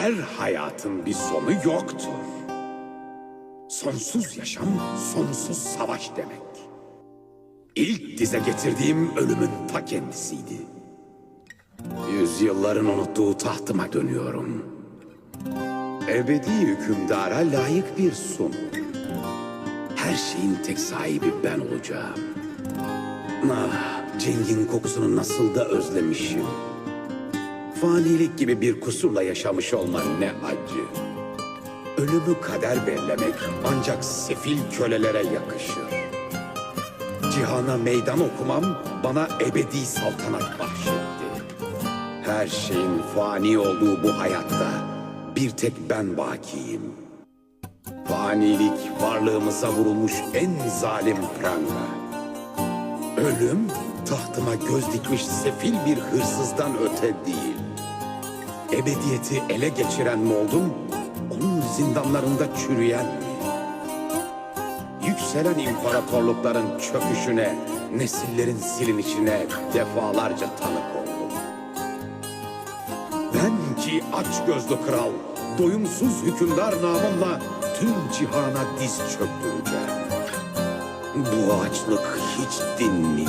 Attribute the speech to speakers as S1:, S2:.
S1: Her hayatın bir sonu yoktur. Sonsuz yaşam, sonsuz savaş demek. İlk dize getirdiğim ölümün ta kendisiydi. Yüzyılların unuttuğu tahtıma dönüyorum. Ebedi hükümdara layık bir son. Her şeyin tek sahibi ben olacağım. Ah, Cengin kokusunu nasıl da özlemişim. Fanilik gibi bir kusurla yaşamış olman ne acı. Ölümü kader bellemek ancak sefil kölelere yakışır. Cihana meydan okumam bana ebedi saltanat bahşetti. Her şeyin fani olduğu bu hayatta bir tek ben bakiyim. Fanilik varlığımıza vurulmuş en zalim pranga. Ölüm tahtıma göz dikmiş sefil bir hırsızdan öte değil. Ebediyeti ele geçiren mi oldum, onun zindanlarında çürüyen? Yükselen imparatorlukların çöküşüne, nesillerin silinişine defalarca tanık oldum. Ben ki aç gözlü kral, doyumsuz hükümdar namımla tüm cihana diz çöktüreceğim. Bu açlık hiç dinmeyecek.